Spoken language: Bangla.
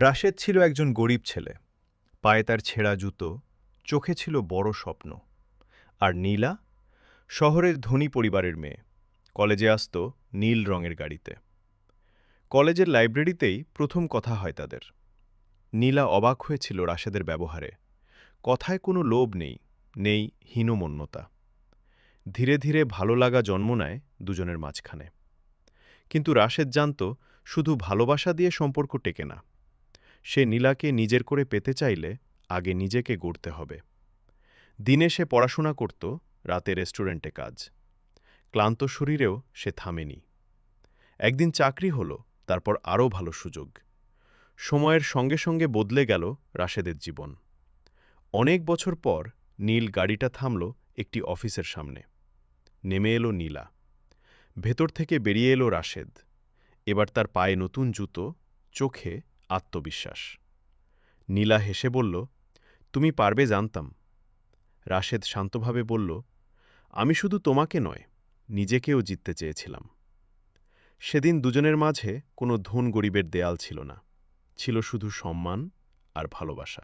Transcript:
রাশেদ ছিল একজন গরিব ছেলে। পায়ে তার ছেঁড়া জুতো, চোখে ছিল বড় স্বপ্ন। আর নীলা, শহরের ধনী পরিবারের মেয়ে। কলেজে আসত নীল রঙের গাড়িতে। কলেজের লাইব্রেরিতেই প্রথম কথা হয় তাদের। নীলা অবাক হয়েছিল রাশেদের ব্যবহারে। কথায় কোনো লোভ নেই নেই হীনমন্যতা। ধীরে ধীরে ভালো লাগা জন্ম নেয় দুজনের মাঝখানে। কিন্তু রাশেদ জানত, শুধু ভালোবাসা দিয়ে সম্পর্ক টেকে না। সে নীলাকে নিজের করে পেতে চাইলে আগে নিজেকে গড়তে হবে। দিনে সে পড়াশোনা করত, রাতে রেস্টুরেন্টে কাজ। ক্লান্ত শরীরেও সে থামেনি। একদিন চাকরি হলো, তারপর আরও ভালো সুযোগ। সময়ের সঙ্গে সঙ্গে বদলে গেল রাশেদের জীবন। অনেক বছর পর নীল গাড়িটা থামল একটি অফিসের সামনে। নেমে এলো নীলা। ভেতর থেকে বেরিয়ে এলো রাশেদ। এবার তার পায়ে নতুন জুতো, চোখে আত্মবিশ্বাস। নীলা হেসে বলল, তুমি পারবে, জানতাম। রাশেদ শান্তভাবে বলল, আমি শুধু তোমাকে নয়, নিজেকেও জিততে চেয়েছিলাম। সেদিন দুজনের মাঝে কোনো ধন গরিবের দেয়াল ছিল না, ছিল শুধু সম্মান আর ভালোবাসা।